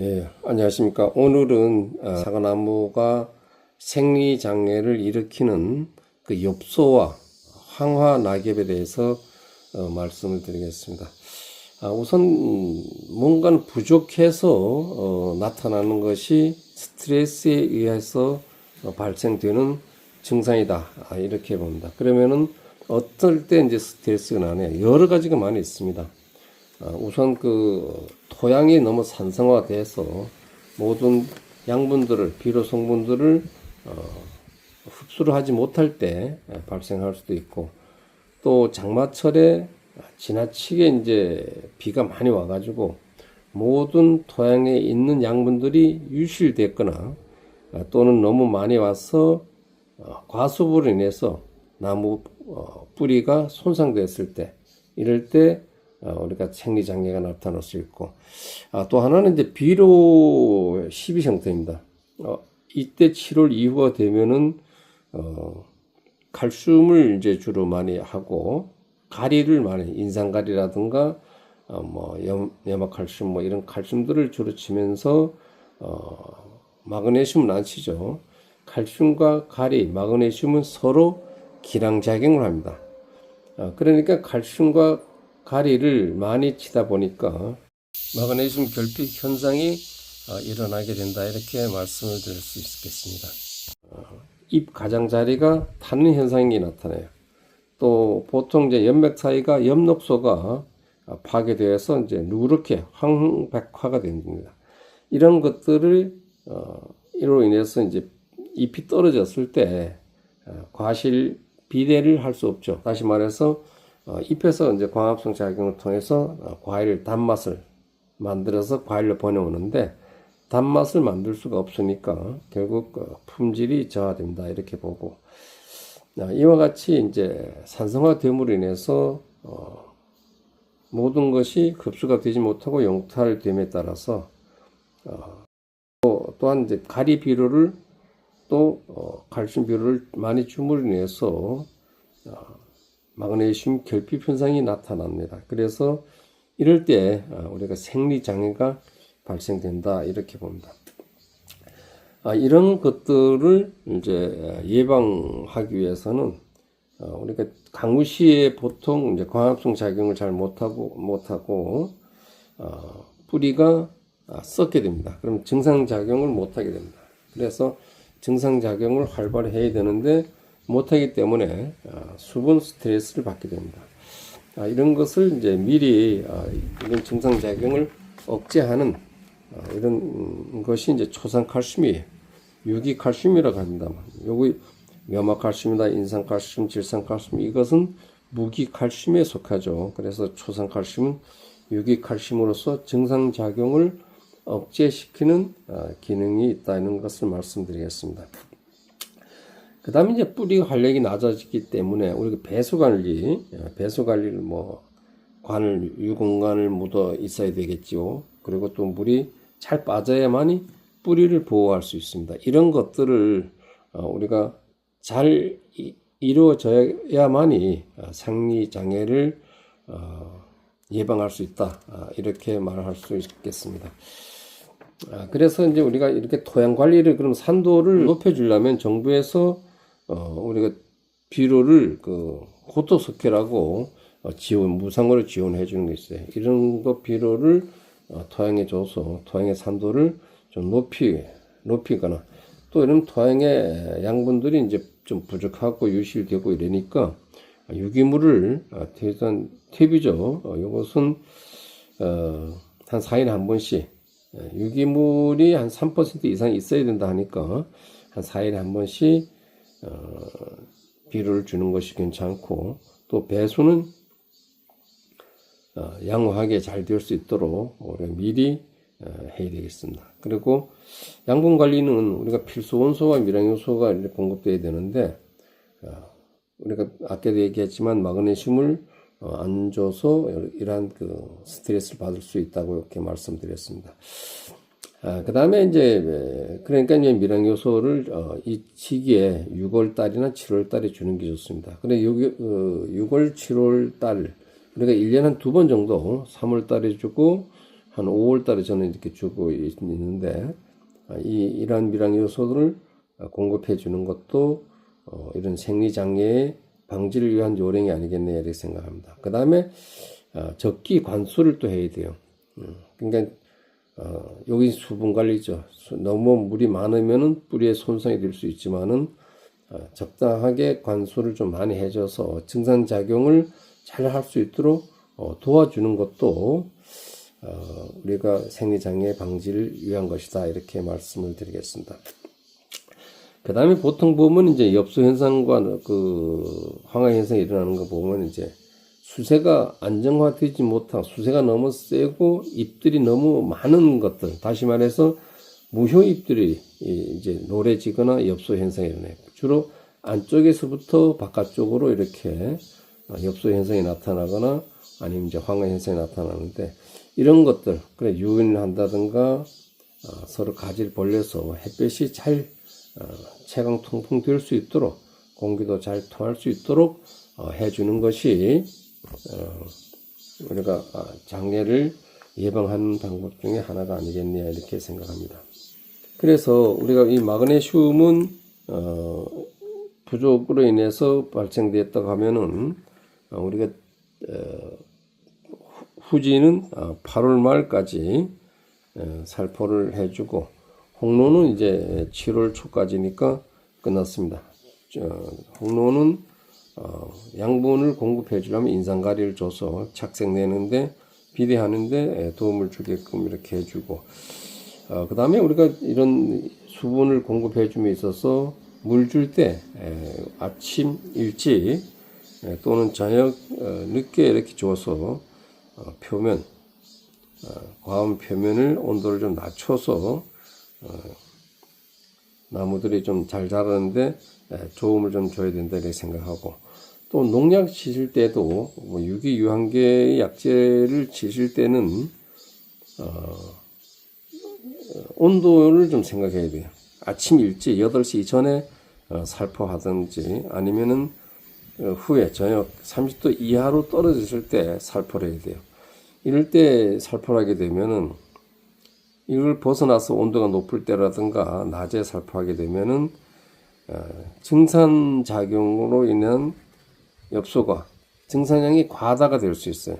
예, 안녕하십니까. 오늘은 어, 사과나무가 생리장애를 일으키는 그 엽소와 황화 낙엽에 대해서 어, 말씀을 드리겠습니다. 아, 우선 음, 뭔가는 부족해서 어, 나타나는 것이 스트레스에 의해서 어, 발생되는 증상이다. 아, 이렇게 봅니다. 그러면은 어떨 때 이제 스트레스가 나냐? 여러 가지가 많이 있습니다. 어, 우선 그 토양이 너무 산성화돼서 모든 양분들을 비료 성분들을 어, 흡수를 하지 못할 때 발생할 수도 있고 또 장마철에 지나치게 이제 비가 많이 와가지고 모든 토양에 있는 양분들이 유실됐거나 아, 또는 너무 많이 와서 어, 과수불로 인해서 나무 어, 뿌리가 손상됐을 때 이럴 때 어, 우리가 생리 장애가 나타날 수 있고 아, 또 하나는 이제 비료 시비 형태입니다. 어, 이때 7월 이후가 되면은 어, 칼슘을 이제 주로 많이 하고 가리를 많이 인산가리라든가 어, 뭐 염, 염화칼슘 뭐 이런 칼슘들을 주로 치면서 어, 마그네슘은 안 치죠. 칼슘과 가리, 마그네슘은 서로 기량작용을 합니다. 어, 그러니까 칼슘과 가리를 많이 치다 보니까 마그네슘 결핍 현상이 어, 일어나게 된다 이렇게 말씀을 드릴 수 있겠습니다. 어, 잎 가장자리가 타는 현상이 나타나요. 또 보통 이제 연맥 사이가 엽록소가 파괴되어서 이제 누렇게 황백화가 됩니다. 이런 것들을 어, 이로 인해서 이제 잎이 떨어졌을 때 어, 과실 비대를 할 수 없죠. 다시 말해서 어, 잎에서 이제 광합성 작용을 통해서 어, 과일 단맛을 만들어서 과일로 보내오는데 단맛을 만들 수가 없으니까 결국 어, 품질이 저하된다 이렇게 보고 어, 이와 같이 이제 산성화 됨으로 인해서 어, 모든 것이 흡수가 되지 못하고 용탈됨에 따라서 어, 또, 또한 이제 가리 비료를 또 어, 칼슘 비료를 많이 인해서 어, 마그네슘 결핍 현상이 나타납니다. 그래서 이럴 때 어, 우리가 생리 장애가 발생된다 이렇게 봅니다. 아, 이런 것들을 이제 예방하기 위해서는 어, 우리가 강우시에 보통 이제 광합성 작용을 잘 못하고 못하고 어, 뿌리가 아, 썩게 됩니다. 그럼 증상 작용을 못하게 됩니다. 그래서 증상 작용을 활발히 해야 되는데 못하기 때문에 아, 수분 스트레스를 받게 됩니다. 아, 이런 것을 이제 미리 아, 이런 증상 작용을 억제하는 아, 이런 것이 이제 초산 칼슘이에요. 유기 칼슘이라고 합니다. 요거 염화 칼슘이다, 인산 칼슘, 질산 칼슘 이것은 무기 칼슘에 속하죠. 그래서 초산 칼슘은 유기 칼슘으로서 증상 작용을 억제시키는 아, 기능이 있다는 것을 말씀드리겠습니다. 그 다음에 이제 뿌리 활력이 낮아지기 때문에 우리가 배수 관리, 예, 배수 관리를 뭐, 관을, 유공간을 묻어 있어야 되겠죠. 그리고 또 물이 잘 빠져야만이 뿌리를 보호할 수 있습니다. 이런 것들을 어, 우리가 잘 이루어져야만이 어, 생리 장애를 어, 예방할 수 있다. 아, 이렇게 말할 수 있겠습니다. 아, 그래서 이제 우리가 이렇게 토양 관리를 그럼 산도를 높여주려면 정부에서 어, 우리가 비료를 그 호토석회라고 어, 지원 무상으로 지원해 주는 게 있어요. 이런 거 비료를 어, 토양에 줘서 토양의 산도를 좀 높이 높이거나 또 이런 토양의 양분들이 이제 좀 부족하고 유실되고 이러니까 유기물을 어, 대선 탭이죠. 어, 이것은 어, 한 4일에 한 번씩 예, 유기물이 한 3% 이상 있어야 된다 하니까 한 4일에 한 번씩 어, 비료를 주는 것이 괜찮고 또 배수는 어, 양호하게 잘 될 수 있도록 우리가 미리 어, 해야 되겠습니다. 그리고 양분 관리는 우리가 필수 원소와 미량 요소가 이렇게 공급돼야 되는데 어, 우리가 아까도 얘기했지만 마그네슘을 어, 안 줘서 이러한 그 스트레스를 받을 수 있다고 이렇게 말씀드렸습니다. 아, 그 다음에 이제, 그러니까 이제 미량 요소를, 어, 이 시기에 6월 달이나 7월 달에 주는 게 좋습니다. 근데 6, 어, 6월, 7월 달, 우리가 1년 한 두 번 정도 3월 달에 주고 한 5월 달에 저는 이렇게 주고 있- 있는데 아, 이 이러한 요소들을 어, 공급해 주는 것도 어, 이런 생리 장애의 방지를 위한 요령이 아니겠네 이렇게 생각합니다. 그 다음에 어, 적기 관수를 또 해야 돼요. 음, 그러니까 어, 여기 수분 관리죠. 수- 너무 물이 많으면은 뿌리에 손상이 될 수 있지만은 어, 적당하게 관수를 좀 많이 해줘서 증상 작용을 잘 할 수 있도록 어, 도와주는 것도 어, 우리가 생리장애 방지를 위한 것이다 이렇게 말씀을 드리겠습니다. 그 다음에 보통 보면 이제 엽소 현상과 그 황화 현상이 일어나는 거 보면 이제 수세가 안정화되지 못한 수세가 너무 세고 잎들이 너무 많은 것들 다시 말해서 무효 잎들이 이- 이제 노래지거나 엽소 현상이 일어나요. 주로 안쪽에서부터 바깥쪽으로 이렇게 어, 엽소 현상이 나타나거나 아니면 이제 황화 현상이 나타나는데 이런 것들 그래 유인을 한다든가 어, 서로 가지를 벌려서 햇볕이 잘 어, 채광 통풍 될 수 있도록 공기도 잘 통할 수 있도록 어, 해주는 것이 어, 우리가 아, 장애를 예방하는 방법 중에 하나가 아니겠냐 이렇게 생각합니다. 그래서 우리가 이 마그네슘은 어, 부족으로 인해서 발생되었다고 하면은 어, 우리가 어, 후- 후지는 어, 8월 말까지 어, 살포를 해주고 홍로는 이제 7월 초까지니까 끝났습니다. 저, 홍로는 어, 양분을 공급해 주려면 인산가리를 줘서 착색내는데 비대하는데 도움을 주게끔 이렇게 해주고 어, 그 다음에 우리가 이런 수분을 공급해 줌에 있어서 물 줄 때 아침 일찍 에, 또는 저녁 어, 늦게 이렇게 줘서 어, 표면 어, 과음 표면을 온도를 좀 낮춰서 어, 나무들이 좀 잘 자라는데 에, 도움을 좀 줘야 된다 이렇게 생각하고 또 농약 치실 때도 뭐 유기 유한계의 약제를 치실 때는 어, 온도를 좀 생각해야 돼요. 아침 일찍 8시 이전에 어, 살포하든지 아니면은 어, 후에 저녁 30도 이하로 떨어졌을 때 살포를 해야 돼요. 이럴 때 살포를 하게 되면은 이걸 벗어나서 온도가 높을 때라든가 낮에 살포하게 되면은 어, 증산 작용으로 인한 엽소가 증산량이 과다가 될 수 있어요.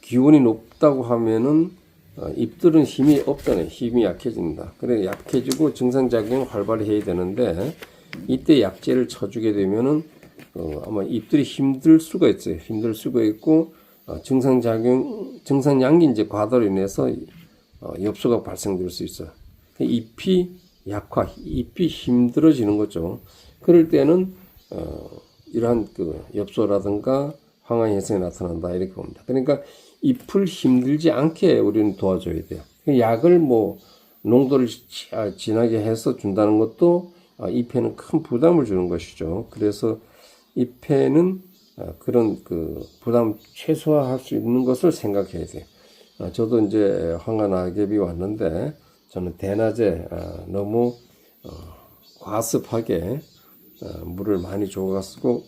기온이 높다고 하면은 어, 잎들은 힘이 없잖아요. 힘이 약해진다. 그래 약해지고 증상작용이 활발히 해야 되는데 이때 약제를 쳐주게 되면은 어, 아마 잎들이 힘들 수가 있어요. 힘들 수가 있고 어, 증상작용 증상량이 이제 과다로 인해서 어, 엽소가 발생될 수 있어요. 잎이 약화, 잎이 힘들어지는 거죠. 그럴 때는 어, 이러한 그 엽소라든가 황화 현상이 나타난다 이렇게 봅니다. 그러니까 잎을 힘들지 않게 우리는 도와줘야 돼요. 그 약을 뭐 농도를 지- 아, 진하게 해서 준다는 것도 아, 잎에는 큰 부담을 주는 것이죠. 그래서 잎에는 아, 그런 그 부담 최소화할 수 있는 것을 생각해야 돼요. 아, 저도 이제 황화 낙엽이 왔는데 저는 대낮에 아, 너무 어, 과습하게 어, 물을 많이 줘가지고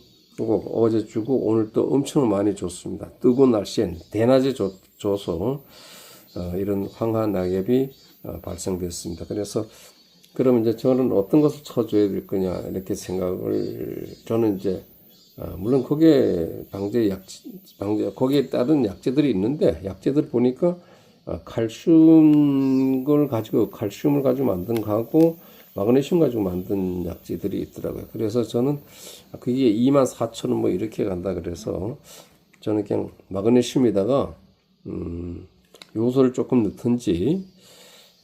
어제 주고 오늘 또 엄청 많이 줬습니다. 뜨거운 날씨엔 대낮에 줘, 줘서 어, 이런 황화 낙엽이 어, 발생됐습니다. 그래서 그러면 이제 저는 어떤 것을 쳐줘야 될 거냐 이렇게 생각을 저는 이제 어, 물론 거기에 방제 약 방제 거기에 따른 약제들이 있는데 약제들 보니까 어, 칼슘 걸 가지고 칼슘을 가지고 만든 거하고 마그네슘 가지고 만든 약제들이 있더라고요. 그래서 저는 그게 2만 4천 원뭐 이렇게 간다 그래서 저는 그냥 마그네슘에다가 음, 요소를 조금 넣든지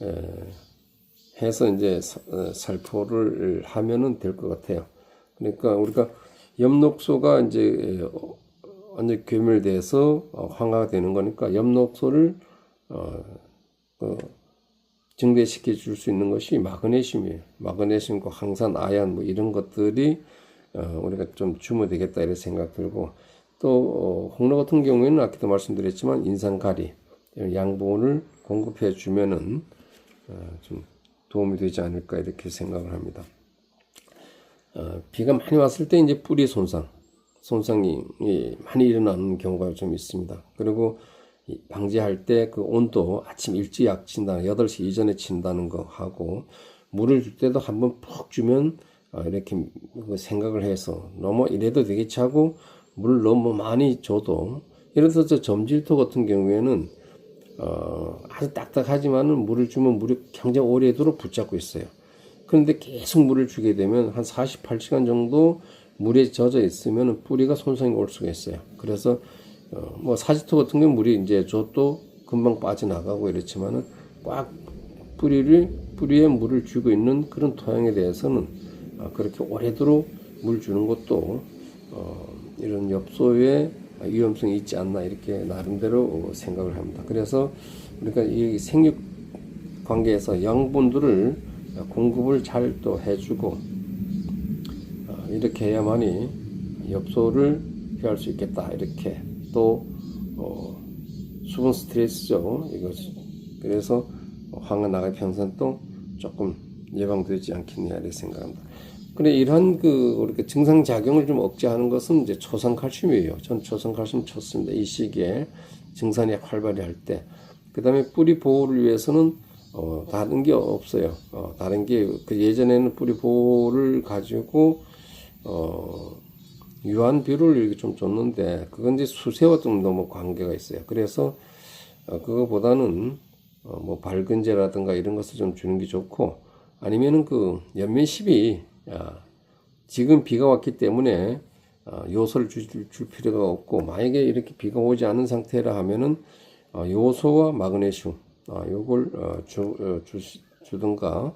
에, 해서 이제 사- 어, 살포를 하면은 될 것 같아요. 그러니까 우리가 엽록소가 이제 어, 완전 괴멸돼서 어, 황화가 되는 거니까 엽록소를 어, 어, 증대시켜 줄 수 있는 것이 마그네슘이에요. 마그네슘과 항산, 아연 뭐 이런 것들이 어, 우리가 좀 주면 되겠다 이런 생각 들고 또 어, 홍로 같은 경우에는 아까도 말씀드렸지만 인산가리 양분을 공급해 주면은 어, 좀 도움이 되지 않을까 이렇게 생각을 합니다. 어, 비가 많이 왔을 때 이제 뿌리 손상, 손상이 이, 많이 일어나는 경우가 좀 있습니다. 그리고 이 방지할 때 그 온도 아침 일찍 약 친다 8시 이전에 친다는 거 하고 물을 줄 때도 한번 푹 주면 어, 이렇게 그 생각을 해서 너무 이래도 되겠지 하고 물을 너무 많이 줘도 예를 들어서 점질토 같은 경우에는 어, 아주 딱딱하지만은 물을 주면 물이 굉장히 오래도록 붙잡고 있어요. 그런데 계속 물을 주게 되면 한 48시간 정도 물에 젖어 있으면 뿌리가 손상이 올 수가 있어요. 그래서 어, 뭐 사지토 같은 경우 물이 이제 젖도 금방 빠져나가고 이렇지만은 꽉 뿌리를 뿌리에 물을 주고 있는 그런 토양에 대해서는 어, 그렇게 오래도록 물 주는 것도 어, 이런 엽소의 위험성이 있지 않나 이렇게 나름대로 생각을 합니다. 그래서 우리가 이 생육 관계에서 양분들을 공급을 잘 또 해주고 어, 이렇게 해야만이 엽소를 피할 수 있겠다 이렇게 또 어, 수분 스트레스죠 이거 그래서 황화 나갈 평선도 조금 예방되지 않겠냐 이렇게 생각합니다. 근데 이러한 그 이렇게 증상 작용을 좀 억제하는 것은 이제 초산 칼슘이에요. 전 초산 칼슘 쳤습니다. 이 시기에 증산이 활발히 할 때. 그다음에 뿌리 보호를 위해서는 어, 다른 게 없어요. 어, 다른 게 그 예전에는 뿌리 보호를 가지고 어, 유한비료를 이렇게 좀 줬는데 그건 이제 수세와 좀 너무 관계가 있어요. 그래서 어, 그거보다는 어, 뭐 밝은제라든가 이런 것을 좀 주는 게 좋고 아니면은 그 연면십이 야, 지금 비가 왔기 때문에 어, 요소를 줄, 줄 필요가 없고 만약에 이렇게 비가 오지 않은 상태라 하면은 어, 요소와 마그네슘 어, 요걸 어, 주, 어, 주, 주든가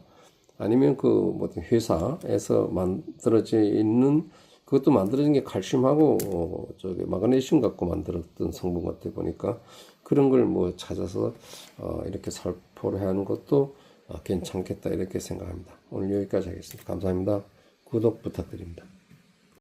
아니면 그 뭐든 회사에서 만들어져 있는 그것도 만들어진 게 칼슘하고 어, 저기 마그네슘 갖고 만들었던 성분 같아 보니까 그런 걸 뭐 찾아서 어, 이렇게 살포를 하는 것도 어, 괜찮겠다 이렇게 생각합니다. 오늘 여기까지 하겠습니다. 감사합니다. 구독 부탁드립니다.